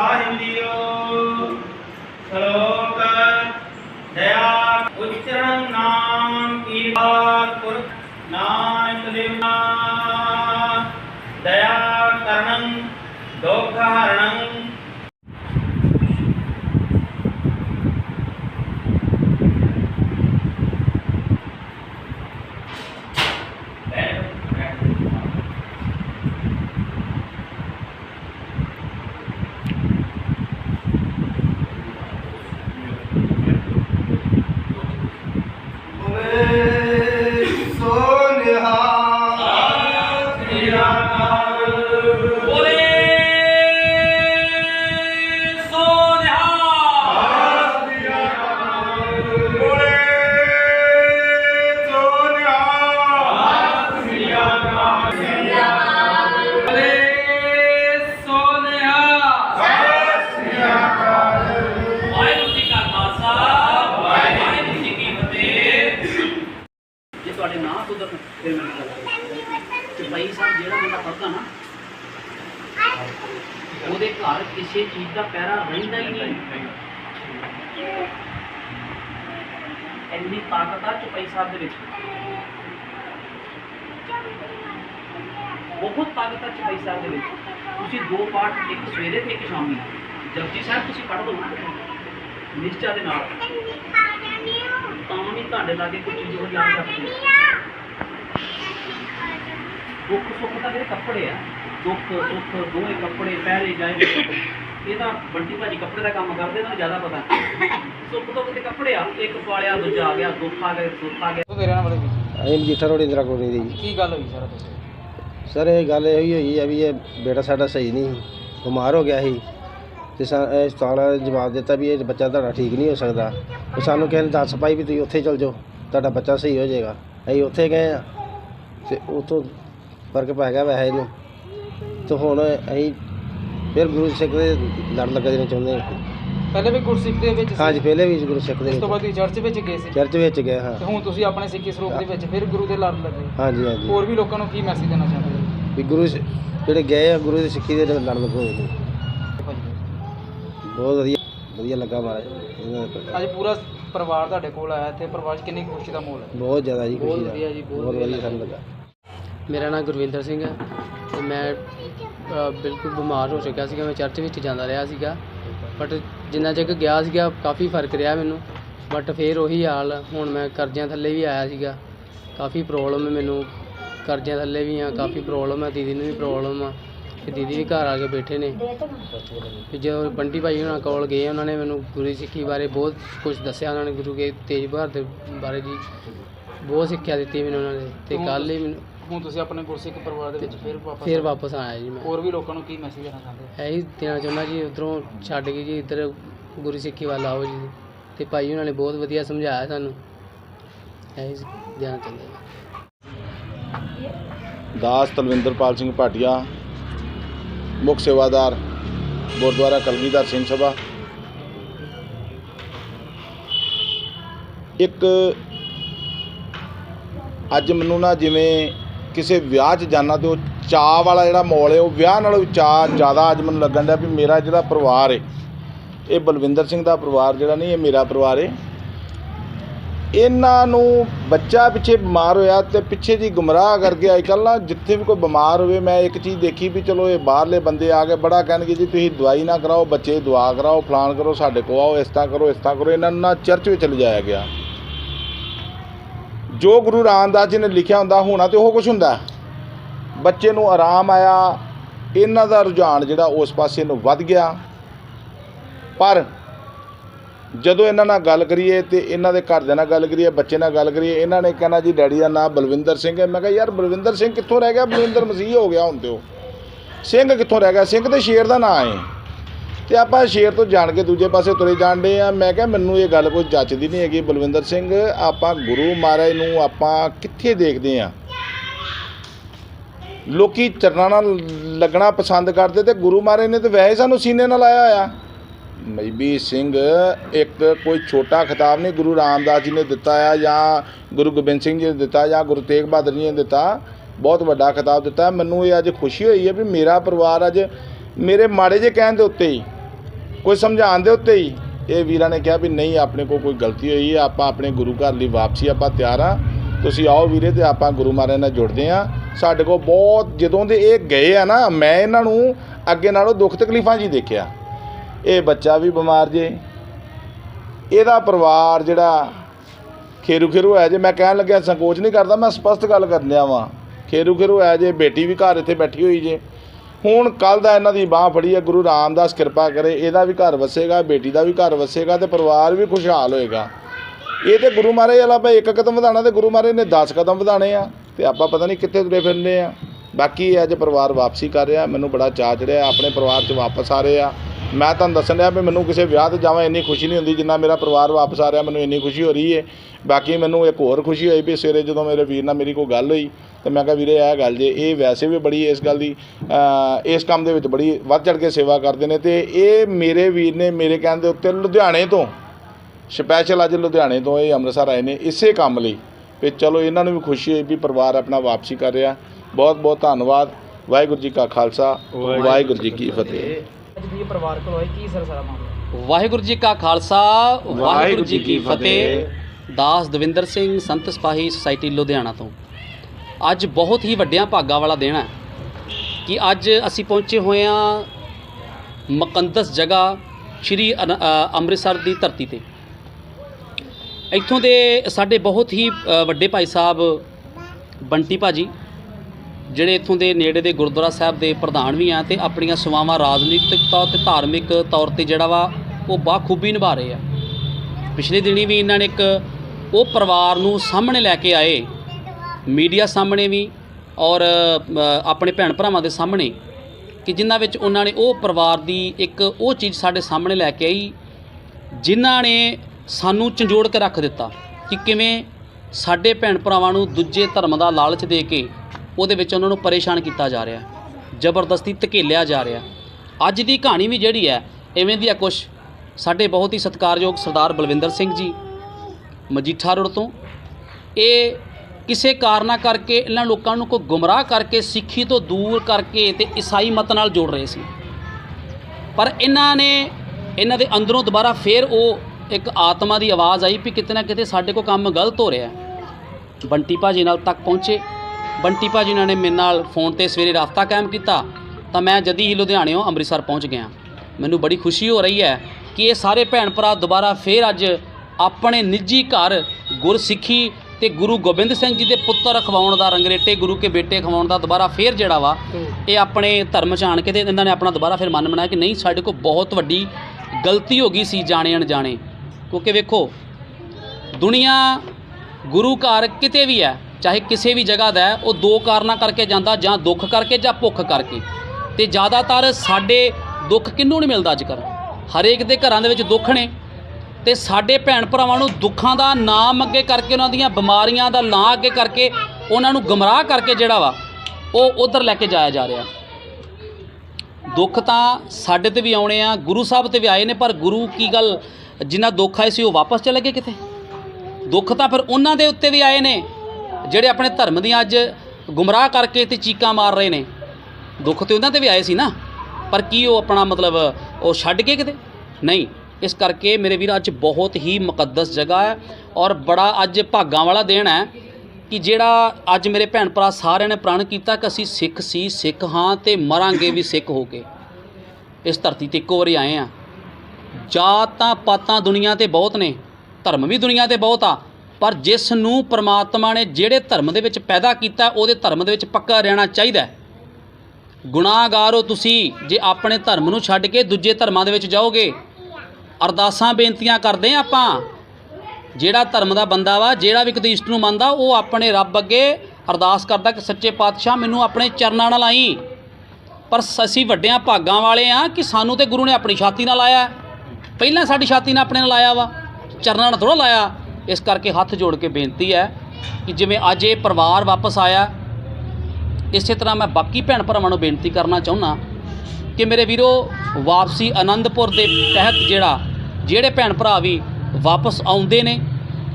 ਸਾਹਿਬ JIO ਸਰੋ ਕਰਾਂਗਾ ਚਪਾਈ ਸਾਹਿਬ, ਜਿਹੜਾ ਬੰਦਾ ਪੜਦਾ ਨਾ, ਉਹਦੇ ਘਰ ਕਿਸੇ ਚੀਜ਼ ਦਾ ਪਹਿਰਾ ਰਹਿੰਦਾ ਹੀ ਨਹੀਂ। ਇੰਨੀ ਤਾਕਤ ਆ ਚਪਾਈ ਸਾਹਿਬ ਦੇ ਵਿੱਚ। ਬਹੁਤ ਤਾਕਤ ਆ ਚਪਾਈ ਸਾਹਿਬ ਦੇ ਵਿੱਚ। ਤੁਸੀਂ ਦੋ ਪਾਠ ਇੱਕ ਸਵੇਰੇ ਤੇ ਇੱਕ ਸ਼ਾਮੀ। ਜਪਜੀ ਸਾਹਿਬ, ਤੁਸੀਂ ਪੜ੍ਹ ਦੋ ਨਿਸ਼ਚਾ ਦੇ ਨਾਲ। ਤਾਂ ਵੀ ਤੁਹਾਡੇ ਲਾਗੇ ਕੋਈ ਚੀਜ਼ ਹੋ ਜਾ ਸਕਦੀ ਹੈ ਦੁੱਖ ਸੁੱਖ ਤਾਂ ਮੇਰੇ ਕੱਪੜੇ ਆ ਦੁੱਖ ਸੁੱਖ ਦੋਵੇਂ ਕੱਪੜੇ ਪਹਿਰੇ ਜਾਏ ਇਹ ਤਾਂ ਬੰਟੀ ਭਾਜੀ ਕੱਪੜੇ ਦਾ ਕੰਮ ਕਰਦੇ ਤਾਂ ਜ਼ਿਆਦਾ ਪਤਾ। ਸੁੱਖ ਤੋਂ ਕਿਤੇ ਕੱਪੜੇ ਆ ਇੱਕ ਪਾਲਿਆ ਦੂਜਾ ਆ ਗਿਆ ਦੁੱਖ ਆ ਗਿਆ ਸੁੱਖ ਆ ਗਿਆ। ਰਹਿਣ ਵਾਲੇ ਵੀ ਅਸੀਂ ਮਜੀਠਾ ਰੋਡ ਇੰਦਰਾ ਕਲੋਨੀ ਦੇ। ਜੀ ਕੀ ਗੱਲ ਹੋਈ ਸਾਰਾ ਤੁਸੀਂ ਸਰ ਇਹ ਗੱਲ ਇਹ ਹੋਈ ਹੈ ਵੀ ਇਹ ਬੇਟਾ ਸਾਡਾ ਸਹੀ ਨਹੀਂ ਸੀ, ਬਿਮਾਰ ਹੋ ਗਿਆ ਸੀ। ਤੇ ਸਾ ਇਹ ਹਸਪਤਾਲ ਵਾਲਿਆਂ ਨੇ ਜਵਾਬ ਦਿੱਤਾ ਵੀ ਇਹ ਬੱਚਾ ਤੁਹਾਡਾ ਠੀਕ ਨਹੀਂ ਹੋ ਸਕਦਾ। ਤੇ ਸਾਨੂੰ ਕਿਸੇ ਨੇ ਦੱਸ ਪਾਈ ਵੀ ਤੁਸੀਂ ਉੱਥੇ ਚਲ ਜਾਓ ਤੁਹਾਡਾ ਬੱਚਾ ਸਹੀ ਹੋ ਜਾਏਗਾ। ਅਸੀਂ ਉੱਥੇ ਗਏ ਆ ਤੇ ਉੱਥੋਂ ਫ਼ਰਕ ਪੈ ਗਿਆ ਵੈਸੇ ਇਹਨੂੰ। ਤੇ ਹੁਣ ਅਸੀਂ ਫਿਰ ਗੁਰੂ ਸਿੱਖ ਦੇ ਲੜ ਲੱਗਾ ਦੇਣਾ ਚਾਹੁੰਦੇ ਹਾਂ। ਪਹਿਲੇ ਵੀ ਗੁਰਸਿੱਖ ਦੇ ਵਿੱਚ ਸੀ। ਹਾਂਜੀ ਪਹਿਲੇ ਵੀ ਗੁਰੂ ਸਿੱਖ ਦੇ ਇਸ ਤੋਂ ਬਾਅਦ ਤੁਸੀਂ ਚਰਚ ਵਿੱਚ ਗਏ ਸੀ? ਚਰਚ ਵਿੱਚ ਗਏ ਹਾਂ। ਤੇ ਹੁਣ ਤੁਸੀਂ ਆਪਣੇ ਸਿੱਖੀ ਸਰੂਪ ਦੇ ਵਿੱਚ ਫਿਰ ਗੁਰੂ ਦੇ ਲੜ ਲੱਗੇ? ਹਾਂਜੀ ਹਾਂਜੀ। ਹੋਰ ਵੀ ਲੋਕਾਂ ਨੂੰ ਕੀ ਮੈਸੇਜ ਦੇਣਾ ਚਾਹੁੰਦੇ ਹੋ? ਵੀ ਗੁਰੂ ਸ- ਜਿਹੜੇ ਗਏ ਆ ਗੁਰੂ ਦੀ ਸਿੱਖੀ ਦੇ ਲੜ ਲੱਗੇ ਨੇ। ਬਹੁਤ ਵਧੀਆ ਵਧੀਆ ਲੱਗਾ ਮਹਾਰਾਜ। ਇਹਨਾਂ ਦਾ ਅੱਜ ਪੂਰਾ ਪਰਿਵਾਰ ਤੁਹਾਡੇ ਕੋਲ ਆਇਆ ਤੇ ਪਰਿਵਾਰ 'ਚ ਕਿੰਨੀ ਖੁਸ਼ੀ ਦਾ ਮਾਹੌਲ ਹੈ? ਬਹੁਤ ਜ਼ਿਆਦਾ ਜੀ ਬਹੁਤ ਖੁਸ਼ੀ ਦਾ। ਵਧੀਆ ਜੀ, ਬਹੁਤ ਬਹੁਤ ਵਧੀਆ ਵਧੀਆ। ਸਾਨੂੰ ਲੱਗਾ। ਮੇਰਾ ਨਾਮ ਗੁਰਵਿੰਦਰ ਸਿੰਘ ਹੈ ਤੇ ਮੈਂ ਬਿਲਕੁਲ ਬਿਮਾਰ ਹੋ ਚੁੱਕਿਆ ਸੀਗਾ। ਮੈਂ ਚਰਚ ਵਿੱਚ ਜਾਂਦਾ ਰਿਹਾ ਸੀਗਾ। ਬਟ ਜਿੰਨਾ ਚਿਰ ਗਿਆ ਸੀਗਾ ਕਾਫੀ ਫ਼ਰਕ ਰਿਹਾ ਮੈਨੂੰ। ਬਟ ਫਿਰ ਉਹੀ ਹਾਲ ਹੁਣ ਮੈਂ ਕਰਜ਼ਿਆਂ ਥੱਲੇ ਵੀ ਆਇਆ ਸੀਗਾ। ਕਾਫੀ ਪ੍ਰੋਬਲਮ ਹੈ ਮੈਨੂੰ। ਕਰਜ਼ਿਆਂ ਥੱਲੇ ਵੀ ਆ ਕਾਫੀ ਪ੍ਰੋਬਲਮ ਹੈ। ਦੀਦੀ ਨੂੰ ਵੀ ਪ੍ਰੋਬਲਮ ਆ। ਤੇ ਦੀਦੀ ਵੀ ਘਰ ਆ ਕੇ ਬੈਠੇ ਨੇ। ਤੇ ਜਦੋਂ ਬੰਟੀ ਭਾਈ ਉਹਨਾਂ ਕੋਲ ਗਏ ਉਹਨਾਂ ਨੇ ਮੈਨੂੰ ਗੁਰੂ ਸਿੱਖੀ ਬਾਰੇ ਬਹੁਤ ਕੁਝ ਦੱਸਿਆ। ਉਹਨਾਂ ਨੇ ਗੁਰੂ ਕੇ ਤੇਜ ਬਹਾਦਰ ਬਾਰੇ ਜੀ ਬਹੁਤ ਸਿੱਖਿਆ ਦਿੱਤੀ ਮੈਨੂੰ ਉਹਨਾਂ ਨੇ। ਤੇ ਕੱਲ੍ਹ ਹੀ ਮੈਨੂੰ ਹੁਣ ਤੁਸੀਂ ਆਪਣੇ ਗੁਰਸਿੱਖ ਪਰਿਵਾਰ ਦੇ ਵਿੱਚ ਫਿਰ ਵਾਪਸ ਫਿਰ ਵਾਪਸ ਆਇਆ ਜੀ ਮੈਂ। ਹੋਰ ਵੀ ਲੋਕਾਂ ਨੂੰ ਕੀ ਮੈਸੇਜ ਦੇਣਾ ਚਾਹੁੰਦੇ ਹੋ? ਇਹੀ ਦੇਣਾ ਚਾਹੁੰਦਾ ਜੀ ਉਧਰੋਂ ਛੱਡ ਕੇ ਜੀ ਇੱਧਰ ਗੁਰੂ ਸਿੱਖੀ ਵੱਲ ਆਓ ਜੀ। ਤੇ ਭਾਈ ਉਹਨਾਂ ਨੇ ਬਹੁਤ ਵਧੀਆ ਸਮਝਾਇਆ ਸਾਨੂੰ। ਇਹੀ ਦੇਣਾ ਚਾਹੁੰਦਾ ਜੀ। ਦਾਸ ਤਲਵਿੰਦਰਪਾਲ ਸਿੰਘ ਭਾਟੀਆ ਮੁੱਖ ਸੇਵਾਦਾਰ ਗੁਰਦੁਆਰਾ ਕਲਗੀਧਰ ਸਿੰਘ ਸਭਾ। ਇੱਕ ਅੱਜ ਮੈਨੂੰ ਨਾ ਜਿਵੇਂ ਕਿਸੇ ਵਿਆਹ 'ਚ ਜਾਣਾ ਤੇ ਉਹ ਚਾਅ ਵਾਲਾ ਜਿਹੜਾ ਮਾਹੌਲ ਹੈ, ਉਹ ਵਿਆਹ ਨਾਲੋਂ ਵੀ ਚਾਅ ਜ਼ਿਆਦਾ ਅੱਜ ਮੈਨੂੰ ਲੱਗਣ ਡਿਆ ਵੀ ਮੇਰਾ ਜਿਹੜਾ ਪਰਿਵਾਰ ਹੈ, ਇਹ ਬਲਵਿੰਦਰ ਸਿੰਘ ਦਾ ਪਰਿਵਾਰ ਜਿਹੜਾ ਨਹੀਂ, ਇਹ ਮੇਰਾ ਪਰਿਵਾਰ ਹੈ। ਇਹਨਾਂ ਨੂੰ ਬੱਚਾ ਪਿੱਛੇ ਬਿਮਾਰ ਹੋਇਆ ਤੇ ਪਿੱਛੇ ਜੀ ਗੁੰਮਰਾਹ ਕਰਕੇ ਅੱਜ ਕੱਲ੍ਹ ਨਾ ਜਿੱਥੇ ਵੀ ਕੋਈ ਬਿਮਾਰ ਹੋਵੇ, ਮੈਂ ਇੱਕ ਚੀਜ਼ ਦੇਖੀ ਵੀ ਚਲੋ ਇਹ ਬਾਹਰਲੇ ਬੰਦੇ ਆ ਕੇ ਬੜਾ ਕਹਿਣਗੇ ਜੀ, ਤੁਸੀਂ ਦਵਾਈ ਨਾ ਕਰਾਓ, ਬੱਚੇ ਦੀ ਦੁਆ ਕਰਾਓ ਫਲਾਨ ਕਰੋ, ਸਾਡੇ ਕੋਲ ਆਓ, ਇਸ ਤਰ੍ਹਾਂ ਕਰੋ, ਇਸ ਤਰ੍ਹਾਂ ਕਰੋ, ਇਹਨਾਂ ਨੂੰ ਨਾ ਚਰਚ ਵਿੱਚ ਲਿਜਾਇਆ ਗਿਆ। ਜੋ ਗੁਰੂ ਰਾਮਦਾਸ ਜੀ ਨੇ ਲਿਖਿਆ ਹੁੰਦਾ, ਹੋਣਾ ਤੇ ਉਹ ਕੁਝ ਹੁੰਦਾ ਬੱਚੇ ਨੂੰ ਆਰਾਮ ਆਇਆ, ਇਹਨਾਂ ਦਾ ਰੁਝਾਨ ਜਿਹੜਾ ਉਸ ਪਾਸੇ ਨੂੰ ਵੱਧ ਗਿਆ। ਪਰ ਜਦੋਂ ਇਹਨਾਂ ਨਾਲ ਗੱਲ ਕਰੀਏ ਤੇ ਇਹਨਾਂ ਦੇ ਘਰਦਿਆਂ ਨਾਲ ਗੱਲ ਕਰੀਏ, ਬੱਚੇ ਨਾਲ ਗੱਲ ਕਰੀਏ, ਇਹਨਾਂ ਨੇ ਕਹਿਣਾ ਜੀ, ਡੈਡੀ ਦਾ ਨਾਮ ਬਲਵਿੰਦਰ ਸਿੰਘ ਹੈ। ਮੈਂ ਕਿਹਾ, ਯਾਰ ਬਲਵਿੰਦਰ ਸਿੰਘ ਕਿੱਥੋਂ ਰਹਿ ਗਿਆ? ਬਲਵਿੰਦਰ ਮਸੀਹ ਹੋ ਗਿਆ ਹੁਣ ਤੇ ਉਹ। ਸਿੰਘ ਕਿੱਥੋਂ ਰਹਿ ਗਿਆ? ਸਿੰਘ ਤੇ ਸ਼ੇਰ ਦਾ ਨਾਂ ਹੈ। ਤੇ ਆਪਾਂ ਸ਼ੇਰ ਤੋਂ ਜਾਣ ਕੇ ਦੂਜੇ ਪਾਸੇ ਤੁਰੇ ਜਾਂਦੇ ਆ। ਮੈਂ ਕਿਹਾ ਮੈਨੂੰ ਇਹ ਗੱਲ ਕੋਈ ਜੱਚਦੀ ਨਹੀਂ ਹੈਗੀ, ਬਲਵਿੰਦਰ ਸਿੰਘ। ਆਪਾਂ ਗੁਰੂ ਮਹਾਰਾਜ ਨੂੰ ਆਪਾਂ ਕਿੱਥੇ ਦੇਖਦੇ ਆ? ਲੋਕੀ ਚਰਨਾਂ ਨਾਲ ਲੱਗਣਾ ਪਸੰਦ ਕਰਦੇ ਤੇ ਗੁਰੂ ਮਹਾਰਾਜ ਨੇ ਤੇ ਵੈਸੇ ਸਾਨੂੰ ਸੀਨੇ ਨਾਲ ਲਾਇਆ ਹੋਇਆ। ਮਜਬੀ ਸਿੰਘ, ਇੱਕ ਕੋਈ ਛੋਟਾ ਖਿਤਾਬ ਨਹੀਂ ਗੁਰੂ ਰਾਮਦਾਸ ਜੀ ਨੇ ਦਿੱਤਾ ਆ ਜਾਂ ਗੁਰੂ ਗੋਬਿੰਦ ਸਿੰਘ ਜੀ ਨੇ ਦਿੱਤਾ ਜਾਂ ਗੁਰੂ ਤੇਗ ਬਹਾਦਰ ਜੀ ਨੇ ਦਿੱਤਾ। ਬਹੁਤ ਵੱਡਾ ਖਿਤਾਬ ਦਿੱਤਾ। ਮੈਨੂੰ ਇਹ ਅੱਜ ਖੁਸ਼ੀ ਹੋਈ ਹੈ ਵੀ ਮੇਰਾ ਪਰਿਵਾਰ ਅੱਜ ਮੇਰੇ ਮਾੜੇ ਜੇ ਕਹਿਣ ਦੇ ਉੱਤੇ ਹੀ ਕੋਈ ਸਮਝਾਉਣ ਦੇ ਉੱਤੇ ਹੀ ਇਹ ਵੀਰਾਂ ਨੇ ਕਿਹਾ ਵੀ ਨਹੀਂ, ਆਪਣੇ ਕੋਲ ਕੋਈ ਗਲਤੀ ਹੋਈ ਹੈ, ਆਪਾਂ ਆਪਣੇ ਗੁਰੂ ਘਰ ਲਈ ਵਾਪਸੀ ਆਪਾਂ ਤਿਆਰ ਆ ਤੁਸੀਂ ਆਓ ਵੀਰੇ ਤੇ ਆਪਾਂ ਗੁਰੂ ਮਹਾਰਾਜ ਨਾਲ ਜੁੜਦੇ ਆ ਸਾਡੇ ਕੋਲ ਬਹੁਤ ਜਦੋਂ ਦੇ ਇਹ ਗਏ ਆ ਨਾ, ਮੈਂ ਇਹਨਾਂ ਨੂੰ ਅੱਗੇ ਨਾਲੋਂ ਦੁੱਖ ਤਕਲੀਫਾਂ ਜੀ ਦੇਖਿਆ। ਇਹ ਬੱਚਾ ਵੀ ਬਿਮਾਰ ਜੇ। ਇਹਦਾ ਪਰਿਵਾਰ ਜਿਹੜਾ ਖੇਰੂ ਖੇਰੂ ਹੈ ਜੇ, ਮੈਂ ਕਹਿਣ ਲੱਗਿਆ ਸੰਕੋਚ ਨਹੀਂ ਕਰਦਾ, ਮੈਂ ਸਪਸ਼ਟ ਗੱਲ ਕਰਨਿਆ ਵਾਂ। ਖੇਰੂ ਖੇਰੂ ਹੈ ਜੇ, ਬੇਟੀ ਵੀ ਘਰ ਇੱਥੇ ਬੈਠੀ ਹੋਈ ਜੇ। ਹੁਣ ਕੱਲ ਦਾ ਇਹਨਾਂ ਦੀ ਬਾਹ ਫੜੀ ਹੈ, ਗੁਰੂ ਰਾਮਦਾਸ ਕਿਰਪਾ ਕਰੇ, ਇਹਦਾ ਵੀ ਘਰ ਵਸੇਗਾ, ਬੇਟੀ ਦਾ ਵੀ ਘਰ ਵਸੇਗਾ ਤੇ ਪਰਿਵਾਰ ਵੀ ਖੁਸ਼ਹਾਲ ਹੋਏਗਾ। ਇਹ ਤੇ ਗੁਰੂ ਮਹਾਰਾਜ ਵਾਲਾ ਭਾਈ ਇੱਕ ਕਦਮ ਵਧਾਣਾ ਤੇ ਗੁਰੂ ਮਹਾਰਾਜ ਨੇ 10 ਕਦਮ ਵਧਾਣੇ ਆ ਤੇ ਆਪਾਂ ਪਤਾ ਨਹੀਂ ਕਿੱਥੇ ਤੁਰੇ ਫਿਰਨੇ ਆ। ਬਾਕੀ ਇਹ ਅੱਜ ਪਰਿਵਾਰ ਵਾਪਸੀ ਕਰ ਰਿਹਾ, ਮੈਨੂੰ ਬੜਾ ਚਾਅ ਚੜਿਆ ਆਪਣੇ ਪਰਿਵਾਰ 'ਚ ਵਾਪਸ ਆ ਰਹੇ ਆ। ਮੈਂ ਤੁਹਾਨੂੰ ਦੱਸਣ ਰਿਹਾ ਵੀ ਮੈਨੂੰ ਕਿਸੇ ਵਿਆਹ ਤੇ ਜਾਵਾਂ ਇੰਨੀ ਖੁਸ਼ੀ ਨਹੀਂ ਹੁੰਦੀ ਜਿੰਨਾ ਮੇਰਾ ਪਰਿਵਾਰ ਵਾਪਸ ਆ ਰਿਹਾ ਮੈਨੂੰ ਇੰਨੀ ਖੁਸ਼ੀ ਹੋ ਰਹੀ ਹੈ ਬਾਕੀ ਮੈਨੂੰ ਇੱਕ ਹੋਰ ਖੁਸ਼ੀ ਹੋਈ ਵੀ ਸਵੇਰੇ ਜਦੋਂ ਮੇਰੇ ਵੀਰ ਨਾਲ ਮੇਰੀ ਕੋਈ ਗੱਲ ਹੋਈ ਤੇ ਮੈਂ ਕਿਹਾ ਵੀਰੇ ਇਹ ਗੱਲ ਜੇ ਇਹ ਵੈਸੇ ਵੀ ਬੜੀ ਇਸ ਗੱਲ ਦੀ ਇਸ ਕੰਮ ਦੇ ਵਿੱਚ ਬੜੀ ਵੱਧ ਚੜ ਕੇ ਸੇਵਾ ਕਰਦੇ ਨੇ ਤੇ ਇਹ ਮੇਰੇ ਵੀਰ ਨੇ ਮੇਰੇ ਕਹਿਣ ਦੇ ਉੱਤੇ ਲੁਧਿਆਣੇ ਤੋਂ ਸਪੈਸ਼ਲ ਅੱਜ ਲੁਧਿਆਣੇ ਤੋਂ ਇਹ ਅੰਮ੍ਰਿਤਸਰ ਆਏ ਨੇ ਇਸੇ ਕੰਮ ਲਈ ਤੇ ਚਲੋ ਇਹਨਾਂ ਨੂੰ ਵੀ ਖੁਸ਼ੀ ਹੋਈ ਵੀ ਪਰਿਵਾਰ ਆਪਣਾ ਵਾਪਸੀ ਕਰ ਰਿਹਾ। ਬਹੁਤ ਬਹੁਤ ਧੰਨਵਾਦ। ਵਾਹਿਗੁਰੂ ਜੀ ਕਾ ਖਾਲਸਾ ਵਾਹਿਗੁਰੂ ਜੀ ਕੀ ਫਤਿਹ। ਅੱਜ ਦੀ ਪਰਿਵਾਰ ਕੋਲ ਆਏ ਕੀ ਸਰ ਸਾਰਾ ਮਾਮਲਾ ਵਾਹਿਗੁਰੂ ਜੀ ਕਾ ਖਾਲਸਾ ਵਾਹਿਗੁਰੂ ਜੀ ਕੀ ਫਤਿਹ। ਦਾਸ ਦਵਿੰਦਰ ਸਿੰਘ ਸੰਤ ਸਿਪਾਹੀ ਸੁਸਾਇਟੀ ਲੁਧਿਆਣਾ ਤੋਂ। ਅੱਜ ਬਹੁਤ ਹੀ ਵੱਡਿਆਂ ਭਾਗਾਂ ਵਾਲਾ ਦਿਨ ਹੈ ਕਿ ਅੱਜ ਅਸੀਂ ਪਹੁੰਚੇ ਹੋਏ ਹਾਂ ਮਕੰਦਸ ਜਗ੍ਹਾ ਸ਼੍ਰੀ ਅੰਮ੍ਰਿਤਸਰ ਦੀ ਧਰਤੀ ਤੇ। ਇੱਥੋਂ ਦੇ ਸਾਡੇ ਬਹੁਤ ਹੀ ਵੱਡੇ ਭਾਈ ਸਾਹਿਬ ਬੰਟੀ ਭਾਜੀ ਜਿਹੜੇ ਇੱਥੋਂ ਦੇ ਨੇੜੇ ਦੇ ਗੁਰਦੁਆਰਾ ਸਾਹਿਬ ਦੇ ਪ੍ਰਧਾਨ ਵੀ ਆ ਤੇ ਆਪਣੀਆਂ ਸੇਵਾਵਾਂ ਰਾਜਨੀਤਿਕ ਤੌਰ ਤੇ ਧਾਰਮਿਕ ਤੌਰ ਤੇ ਜਿਹੜਾ ਵਾ, ਉਹ ਬਾਖੂਬੀ ਨਿਭਾ ਰਹੇ ਆ। ਪਿਛਲੇ ਦਿਨੀ ਵੀ ਇਹਨਾਂ ਨੇ ਇੱਕ ਉਹ ਪਰਿਵਾਰ ਨੂੰ ਸਾਹਮਣੇ ਲੈ ਕੇ ਆਏ, ਮੀਡੀਆ ਸਾਹਮਣੇ ਵੀ ਔਰ ਆਪਣੇ ਭੈਣ ਭਰਾਵਾਂ ਦੇ ਸਾਹਮਣੇ ਕਿ ਜਿਨ੍ਹਾਂ ਵਿੱਚ ਉਹਨਾਂ ਨੇ ਉਹ ਪਰਿਵਾਰ ਦੀ ਇੱਕ ਉਹ ਚੀਜ਼ ਸਾਡੇ ਸਾਹਮਣੇ ਲੈ ਕੇ ਆਈ, ਜਿਨ੍ਹਾਂ ਨੇ ਸਾਨੂੰ ਝੰਜੋੜ ਕੇ ਰੱਖ ਦਿੱਤਾ ਕਿ ਕਿਵੇਂ ਸਾਡੇ ਭੈਣ ਭਰਾਵਾਂ ਨੂੰ ਦੂਜੇ ਧਰਮ ਦਾ ਲਾਲਚ ਦੇ ਕੇ ਉਹਦੇ ਵਿੱਚ ਉਹਨਾਂ ਨੂੰ ਪਰੇਸ਼ਾਨ ਕੀਤਾ ਜਾ ਰਿਹਾ ਜ਼ਬਰਦਸਤੀ ਧਕੇਲਿਆ ਜਾ ਰਿਹਾ ਅੱਜ ਦੀ ਕਹਾਣੀ ਵੀ ਜਿਹੜੀ ਹੈ, ਐਵੇਂ ਦੀ ਆ ਕੁਛ। ਸਾਡੇ ਬਹੁਤ ਹੀ ਸਤਿਕਾਰਯੋਗ ਸਰਦਾਰ ਬਲਵਿੰਦਰ ਸਿੰਘ ਜੀ, ਮਜੀਠਾ ਰੋਡ ਤੋਂ। ਇਹ ਕਿਸੇ ਕਾਰਨਾ ਕਰਕੇ, ਇਹਨਾਂ ਲੋਕਾਂ ਨੂੰ ਕੋਈ ਗੁੰਮਰਾਹ ਕਰਕੇ, ਸਿੱਖੀ ਤੋਂ ਦੂਰ ਕਰਕੇ ਤੇ ਈਸਾਈ ਮਤ ਨਾਲ ਜੋੜ ਰਹੇ ਸੀ। ਪਰ ਇਹਨਾਂ ਨੇ, ਇਹਨਾਂ ਦੇ ਅੰਦਰੋਂ ਦੁਬਾਰਾ ਫੇਰ ਉਹ ਇੱਕ ਆਤਮਾ ਦੀ ਆਵਾਜ਼ ਆਈ ਵੀ ਕਿਤੇ ਨਾ ਕਿਤੇ ਸਾਡੇ ਕੋਲ ਕੰਮ ਗਲਤ ਹੋ ਰਿਹਾ ਹੈ। ਬੰਟੀ ਭਾਜੀ ਨਾਲ ਤੱਕ ਪਹੁੰਚੇ। ਬੰਟੀ ਭਾਜੀ ਨਾਲ ਨੇ ਮੇਰੇ ਨਾਲ ਫੋਨ ਤੇ ਸਵੇਰੇ ਰਾਬਤਾ ਕਾਇਮ ਕੀਤਾ, ਤਾਂ ਮੈਂ ਜਦੀ ਹੀ ਲੁਧਿਆਣਿਓਂ ਅੰਮ੍ਰਿਤਸਰ ਪਹੁੰਚ ਗਿਆ। ਮੈਨੂੰ ਬੜੀ ਖੁਸ਼ੀ ਹੋ ਰਹੀ ਹੈ ਕਿ ਇਹ ਸਾਰੇ ਭੈਣ ਭਰਾ ਦੁਬਾਰਾ ਫੇਰ ਅੱਜ ਆਪਣੇ ਨਿੱਜੀ ਘਰ ਗੁਰਸਿੱਖੀ ਤੇ ਗੁਰੂ ਗੋਬਿੰਦ ਸਿੰਘ ਜੀ ਦੇ ਪੁੱਤਰ ਖਵਾਉਣ ਦਾ, ਰੰਗਰੇਟੇ ਗੁਰੂ ਕੇ ਬੇਟੇ ਖਵਾਉਣ ਦਾ ਦੁਬਾਰਾ ਫੇਰ ਜਿਹੜਾ ਵਾ, ਇਹ ਆਪਣੇ ਧਰਮ ਚ ਆਣ ਕੇ ਤੇ ਇਹਨਾਂ ਨੇ ਆਪਣਾ ਦੁਬਾਰਾ ਫਿਰ ਮਨ ਬਣਾਇਆ ਕਿ ਨਹੀਂ, ਸਾਡੇ ਕੋਲ ਬਹੁਤ ਵੱਡੀ ਗਲਤੀ ਹੋ ਗਈ ਸੀ ਜਾਣੇ ਅਣਜਾਣੇ। ਕਿਉਂਕਿ ਵੇਖੋ, ਦੁਨੀਆ ਗੁਰੂ ਘਰ ਕਿਤੇ ਵੀ ਹੈ ਚਾਹੇ ਕਿਸੇ ਵੀ ਜਗ੍ਹਾ ਦਾ ਉਹ ਦੋ ਕਾਰਨਾਂ ਕਰਕੇ ਜਾਂਦਾ ਜਾਂ ਦੁੱਖ ਕਰਕੇ ਜਾਂ ਭੁੱਖ ਕਰਕੇ। ਤੇ ਜ਼ਿਆਦਾਤਰ ਸਾਡੇ ਦੁੱਖ ਕਿੰਨੂੰ ਨਹੀਂ ਮਿਲਦਾ ਅੱਜ ਕੱਲ੍ਹ? ਹਰੇਕ ਦੇ ਘਰਾਂ ਦੇ ਵਿੱਚ ਦੁੱਖ ਨੇ। ਤੇ ਸਾਡੇ ਭੈਣ ਭਰਾਵਾਂ ਨੂੰ ਦੁੱਖਾਂ ਦਾ ਨਾਮ ਅੱਗੇ ਕਰਕੇ, ਉਹਨਾਂ ਦੀਆਂ ਬਿਮਾਰੀਆਂ ਦਾ ਨਾਂ ਅੱਗੇ ਕਰਕੇ, ਉਹਨਾਂ ਨੂੰ ਗਮਰਾਹ ਕਰਕੇ ਜਿਹੜਾ ਵਾ, ਉਹ ਉਧਰ ਲੈ ਕੇ ਜਾਇਆ ਜਾ ਰਿਹਾ। ਦੁੱਖ ਤਾਂ ਸਾਡੇ ਤੇ ਵੀ ਆਉਣੇ ਆ, ਗੁਰੂ ਸਾਹਿਬ ਤੇ ਵੀ ਆਏ ਨੇ, ਪਰ ਗੁਰੂ ਕੀ ਗੱਲ ਜਿਨ੍ਹਾਂ ਦੁੱਖ ਆਏ ਸੀ ਉਹ ਵਾਪਸ ਚਲੇ ਗਏ ਕਿਤੇ? ਦੁੱਖ ਤਾਂ ਫਿਰ ਉਹਨਾਂ ਦੇ ਉੱਤੇ ਵੀ ਆਏ ਨੇ। ਜਿਹੜੇ ਆਪਣੇ ਧਰਮ ਦੀਆਂ ਅੱਜ ਗੁੰਮਰਾਹ ਕਰਕੇ ਤੇ ਚੀਕਾਂ ਮਾਰ ਰਹੇ ਨੇ, ਦੁੱਖ ਤੇ ਉਹਨਾਂ ਤੇ ਵੀ ਆਏ ਸੀ ਨਾ? ਪਰ ਕੀ ਉਹ ਆਪਣਾ ਮਤਲਬ ਉਹ ਛੱਡ ਕੇ ਕਿਤੇ? ਨਹੀਂ, ਇਸ ਕਰਕੇ ਮੇਰੇ ਵੀਰ ਅੱਜ ਬਹੁਤ ਹੀ ਮੁਕੱਦਸ ਜਗ੍ਹਾ ਹੈ ਔਰ ਬੜਾ ਅੱਜ ਭਾਗਾਂ ਵਾਲਾ ਦਿਨ ਹੈ ਕਿ ਜਿਹੜਾ ਅੱਜ ਮੇਰੇ ਭੈਣ ਭਰਾ ਸਾਰਿਆਂ ਨੇ ਪ੍ਰਣ ਕੀਤਾ ਕਿ ਅਸੀਂ ਸਿੱਖ ਸੀ, ਸਿੱਖ ਹਾਂ ਤੇ ਮਰਾਂਗੇ ਵੀ ਸਿੱਖ ਹੋ ਕੇ। ਇਸ ਧਰਤੀ ਤੇ ਇੱਕੋ ਵਾਰੀ ਆਏ ਆ ਜਾਤਾਂ ਪਾਤਾਂ ਦੁਨੀਆ ਤੇ ਬਹੁਤ ਨੇ, ਧਰਮ ਵੀ ਦੁਨੀਆ ਤੇ ਬਹੁਤ ਆ ਪਰ ਜਿਸ ਨੂੰ ਪ੍ਰਮਾਤਮਾ ਨੇ ਜਿਹੜੇ ਧਰਮ ਦੇ ਵਿੱਚ ਪੈਦਾ ਕੀਤਾ, ਉਹਦੇ ਧਰਮ ਦੇ ਵਿੱਚ ਪੱਕਾ ਰਹਿਣਾ ਚਾਹੀਦਾ ਹੈ। ਗੁਨਾਹਗਾਰ ਹੋ ਤੁਸੀਂ, ਜੇ ਆਪਣੇ ਧਰਮ ਨੂੰ ਛੱਡ ਕੇ ਦੂਜੇ ਧਰਮਾਂ ਦੇ ਵਿੱਚ ਜਾਓਗੇ। ਅਰਦਾਸਾਂ, ਬੇਨਤੀਆਂ ਕਰਦੇ ਹਾਂ ਆਪਾਂ। ਜਿਹੜਾ ਧਰਮ ਦਾ ਬੰਦਾ ਵਾ, ਜਿਹੜਾ ਵੀ ਕਦੇ ਨੂੰ ਮੰਨਦਾ, ਉਹ ਆਪਣੇ ਰੱਬ ਅੱਗੇ ਅਰਦਾਸ ਕਰਦਾ ਕਿ ਸੱਚੇ ਪਾਤਸ਼ਾਹ ਮੈਨੂੰ ਆਪਣੇ ਚਰਨਾਂ ਨਾਲ ਆਈ। ਪਰ ਸ- ਅਸੀਂ ਵੱਡਿਆਂ ਭਾਗਾਂ ਵਾਲੇ ਆ ਕਿ ਸਾਨੂੰ ਤੇ ਗੁਰੂ ਨੇ ਆਪਣੀ ਛਾਤੀ ਨਾਲ ਲਾਇਆ। ਪਹਿਲਾਂ ਸਾਡੀ ਛਾਤੀ ਨਾਲ ਆਪਣੇ ਨਾਲ ਲਾਇਆ ਵਾ। ਚਰਨਾਂ ਨਾਲ ਥੋੜਾ ਲਾਇਆ। ਇਸ ਕਰਕੇ ਹੱਥ ਜੋੜ ਕੇ ਬੇਨਤੀ ਹੈ ਕਿ ਜਿਵੇਂ ਅੱਜ ਇਹ ਪਰਿਵਾਰ ਵਾਪਸ ਆਇਆ, ਇਸੇ ਤਰ੍ਹਾਂ ਮੈਂ ਬਾਕੀ ਭੈਣ ਭਰਾਵਾਂ ਨੂੰ ਬੇਨਤੀ ਕਰਨਾ ਚਾਹੁੰਦਾ ਕਿ ਮੇਰੇ ਵੀਰੋ, ਵਾਪਸੀ ਆਨੰਦਪੁਰ ਦੇ ਤਹਿਤ ਜਿਹੜਾ, ਜਿਹੜੇ ਭੈਣ ਭਰਾ ਵੀ ਵਾਪਸ ਆਉਂਦੇ ਨੇ,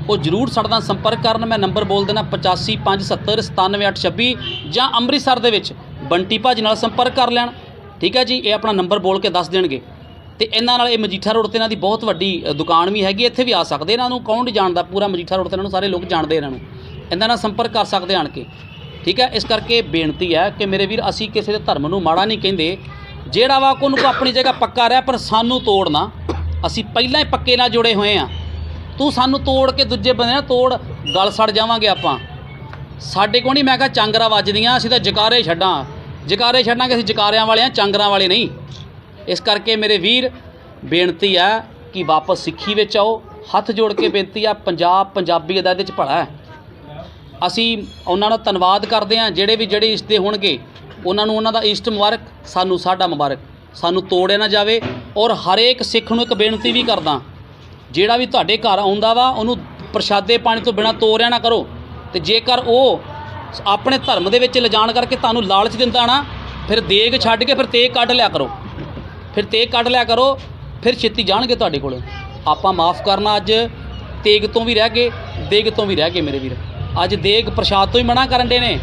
ਉਹ ਜਰੂਰ ਸਾਡੇ ਨਾਲ ਸੰਪਰਕ ਕਰਨ। ਮੈਂ ਨੰਬਰ ਬੋਲ ਦੇਣਾ 8557097826 ਜਾਂ ਅੰਮ੍ਰਿਤਸਰ ਦੇ ਵਿੱਚ ਬੰਟੀ ਭਾਜੀ ਨਾਲ ਸੰਪਰਕ ਕਰ ਲੈਣ। ਠੀਕ ਹੈ ਜੀ, ਇਹ ਆਪਣਾ ਨੰਬਰ ਬੋਲ ਕੇ ਦੱਸ ਦੇਣਗੇ। ਤੇ ਇਹਨਾਂ ਨਾਲ ਇਹ ਮਜੀਠਾ ਰੋਡ ਤੇ ਇਹਨਾਂ ਦੀ ਬਹੁਤ ਵੱਡੀ ਦੁਕਾਨ ਵੀ ਹੈਗੀ, ਇੱਥੇ ਵੀ ਆ ਸਕਦੇ ਇਹਨਾਂ ਨੂੰ, ਕੌਣ ਜਾਣਦਾ ਪੂਰਾ ਮਜੀਠਾ ਰੋਡ ਤੇ ਇਹਨਾਂ ਨੂੰ, ਸਾਰੇ ਲੋਕ ਜਾਣਦੇ ਇਹਨਾਂ ਨੂੰ। ਇਹਨਾਂ ਨਾਲ ਸੰਪਰਕ ਕਰ ਸਕਦੇ ਆਣ ਕੇ। ਠੀਕ ਹੈ, ਇਸ ਕਰਕੇ ਬੇਨਤੀ ਹੈ ਕਿ ਮੇਰੇ ਵੀਰ, ਅਸੀਂ ਕਿਸੇ ਦੇ ਧਰਮ ਨੂੰ ਮਾੜਾ ਨਹੀਂ ਕਹਿੰਦੇ। ਜਿਹੜਾ ਵਾ ਕੋਨੂੰ ਕੋ ਆਪਣੀ ਜਗ੍ਹਾ ਪੱਕਾ ਰਿਹਾ, ਪਰ ਸਾਨੂੰ ਤੋੜਨਾ, ਅਸੀਂ ਪਹਿਲਾਂ ਹੀ ਪੱਕੇ ਨਾਲ ਜੁੜੇ ਹੋਏ ਆ ਤੂੰ ਸਾਨੂੰ ਤੋੜ ਕੇ ਦੂਜੇ ਬੰਦੇ ਨਾਲ ਤੋੜ, ਗਲ ਸੜ ਜਾਵਾਂਗੇ ਆਪਾਂ। ਸਾਡੇ ਕੋਲ ਨਹੀਂ, ਮੈਂ ਕਿਹਾ ਚਾਂਗਰਾ ਵੱਜਦੀਆਂ, ਅਸੀਂ ਤਾਂ ਜਕਾਰੇ ਛੱਡਾਂ। ਜਕਾਰੇ ਛੱਡਾਂਗੇ, ਅਸੀਂ ਜਕਾਰਿਆਂ ਵਾਲੇ ਆ ਚਾਂਗਰਾਂ ਵਾਲੇ ਨਹੀਂ। ਇਸ ਕਰਕੇ ਮੇਰੇ ਵੀਰ, ਬੇਨਤੀ ਹੈ ਕਿ ਵਾਪਸ ਸਿੱਖੀ ਵਿੱਚ ਆਓ। ਹੱਥ ਜੋੜ ਕੇ ਬੇਨਤੀ ਆ ਪੰਜਾਬ ਪੰਜਾਬੀ ਦਾ ਇਹਦੇ ਚ ਭਲਾ ਹੈ। ਅਸੀਂ ਉਹਨਾਂ ਦਾ ਧੰਨਵਾਦ ਕਰਦੇ ਹਾਂ, ਜਿਹੜੇ ਵੀ ਜਿਹੜੇ ਇਸ਼ਤੇ ਹੋਣਗੇ, ਉਹਨਾਂ ਨੂੰ ਉਹਨਾਂ ਦਾ ਇਸ਼ਟ ਮੁਬਾਰਕ, ਸਾਨੂੰ ਸਾਡਾ ਮੁਬਾਰਕ। ਸਾਨੂੰ ਤੋੜਿਆ ਨਾ ਜਾਵੇ ਔਰ ਹਰੇਕ ਸਿੱਖ ਨੂੰ ਇੱਕ ਬੇਨਤੀ ਵੀ ਕਰਦਾ ਜਿਹੜਾ ਵੀ ਤੁਹਾਡੇ ਘਰ ਆਉਂਦਾ ਵਾ, ਉਹਨੂੰ ਪ੍ਰਸ਼ਾਦੇ ਪਾਣੀ ਤੋਂ ਬਿਨਾ ਤੋੜਿਆ ਨਾ ਕਰੋ। ਤੇ ਜੇਕਰ ਉਹ ਆਪਣੇ ਧਰਮ ਦੇ ਵਿੱਚ ਲਿਜਾਣ ਕਰਕੇ ਤੁਹਾਨੂੰ ਲਾਲਚ ਦਿੰਦਾ ਨਾ, ਫਿਰ ਦੇਗ ਛੱਡ ਕੇ ਫਿਰ ਤੇਗ ਕੱਢ ਲਿਆ ਕਰੋ। ਫਿਰ ਤੇਗ ਕੱਢ ਲਿਆ ਕਰੋ, ਫਿਰ ਛੇਤੀ ਜਾਣਗੇ ਤੁਹਾਡੇ ਕੋਲ। ਆਪਾਂ ਮਾਫ ਕਰਨਾ ਅੱਜ, ਤੇਗ ਤੋਂ ਵੀ ਰਹਿ ਗਏ, ਦੇਗ ਤੋਂ ਵੀ ਰਹਿ ਗਏ ਮੇਰੇ ਵੀਰ। ਅੱਜ ਦੇਗ ਪ੍ਰਸ਼ਾਦ ਤੋਂ ਹੀ ਮਨਾ ਕਰਨ ਦੇ ਨੇ।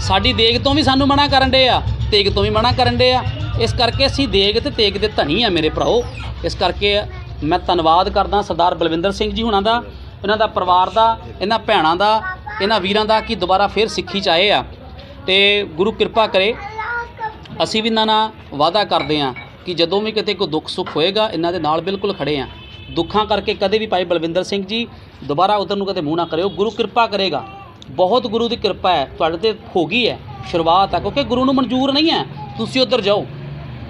ਸਾਡੀ ਦੇਗ ਤੋਂ ਵੀ ਸਾਨੂੰ ਮਨਾ ਕਰਨ ਦੇ ਆ, ਤੇਗ ਤੋਂ ਵੀ ਮਨਾ ਕਰਨ ਦੇ ਆ। ਇਸ ਕਰਕੇ ਅਸੀਂ ਦੇਗ ਤੇ ਤੇਗ ਦੇ ਧਨੀ ਆ ਮੇਰੇ ਭਰਾਓ। ਇਸ ਕਰਕੇ ਮੈਂ ਧੰਨਵਾਦ ਕਰਦਾ ਸਰਦਾਰ ਬਲਵਿੰਦਰ ਸਿੰਘ ਜੀ ਹੁਣਾਂ ਦਾ, ਇਹਨਾਂ ਦਾ ਪਰਿਵਾਰ ਦਾ, ਇਹਨਾਂ ਭੈਣਾਂ ਦਾ, ਇਹਨਾਂ ਵੀਰਾਂ ਦਾ ਕਿ ਦੁਬਾਰਾ ਫੇਰ ਸਿੱਖੀ ਚ ਆਏ ਆ। ਤੇ ਗੁਰੂ ਕਿਰਪਾ ਕਰੇ, ਅਸੀਂ ਵੀ ਇਹਨਾਂ ਨਾਲ ਵਾਅਦਾ ਕਰਦੇ ਹਾਂ। ਕਿ ਜਦੋਂ ਵੀ ਕਿਤੇ ਕੋਈ ਦੁੱਖ ਸੁੱਖ ਹੋਏਗਾ ਇਹਨਾਂ ਦੇ ਨਾਲ ਬਿਲਕੁਲ ਖੜੇ ਹਾਂ ਦੁੱਖਾਂ ਕਰਕੇ ਕਦੇ ਵੀ ਭਾਈ ਬਲਵਿੰਦਰ ਸਿੰਘ ਜੀ ਦੁਬਾਰਾ ਉਧਰ ਨੂੰ ਕਦੇ ਮੂੰਹ ਨਾ ਕਰਿਓ। ਗੁਰੂ ਕਿਰਪਾ ਕਰੇਗਾ। ਬਹੁਤ ਗੁਰੂ ਦੀ ਕਿਰਪਾ ਹੈ। ਤੁਹਾਡੇ ਤੇ ਹੋ ਗਈ ਹੈ ਸ਼ੁਰੂਆਤ ਹੈ ਕਿਉਂਕਿ ਗੁਰੂ ਨੂੰ ਮਨਜ਼ੂਰ ਨਹੀਂ ਹੈ। ਤੁਸੀਂ ਉਧਰ ਜਾਓ।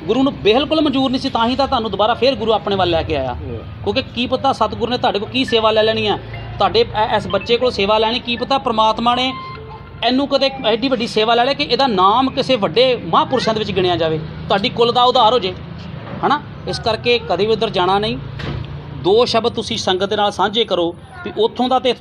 ਗੁਰੂ ਨੂੰ ਬਿਲਕੁਲ ਮਨਜ਼ੂਰ ਨਹੀਂ ਸੀ ਤਾਂ ਹੀ ਤਾਂ ਤੁਹਾਨੂੰ ਦੁਬਾਰਾ ਫੇਰ ਗੁਰੂ ਆਪਣੇ ਵੱਲ ਲੈ ਕੇ ਆਇਆ। ਕਿਉਂਕਿ ਕੀ ਪਤਾ ਸਤਿਗੁਰੂ ਨੇ ਤੁਹਾਡੇ ਕੋਲ ਕੀ ਸੇਵਾ ਲੈ ਲੈਣੀ ਆ ਤੁਹਾਡੇ ਇਸ ਬੱਚੇ ਕੋਲ ਸੇਵਾ ਲੈਣੀ ਕੀ ਪਤਾ ਪ੍ਰਮਾਤਮਾ ਨੇ ਇਹਨੂੰ ਕਦੇ ਐਡੀ ਵੱਡੀ ਸੇਵਾ ਲੈ ਲੈ ਕਿ ਇਹਦਾ ਨਾਮ ਕਿਸੇ ਵੱਡੇ ਮਹਾਂਪੁਰਸ਼ਾਂ ਦੇ ਵਿੱਚ ਗਿਣਿਆ ਜਾਵੇ। ਤੁਹਾਡੀ ਕੁੱਲ ਦਾ ਉਧਾਰ ਹੋ ਜੇ, ਹਨਾ? ਇਸ ਕਰਕੇ ਕਦੇ ਵੀ ਉਧਰ ਜਾਣਾ ਨਹੀਂ। ਦੋ ਸ਼ਬਦ ਤੁਸੀਂ ਸੰਗਤ ਦੇ ਨਾਲ ਸਾਂਝੇ ਕਰੋ ਵੀ ਉੱਥੋਂ ਦਾ ਤੇ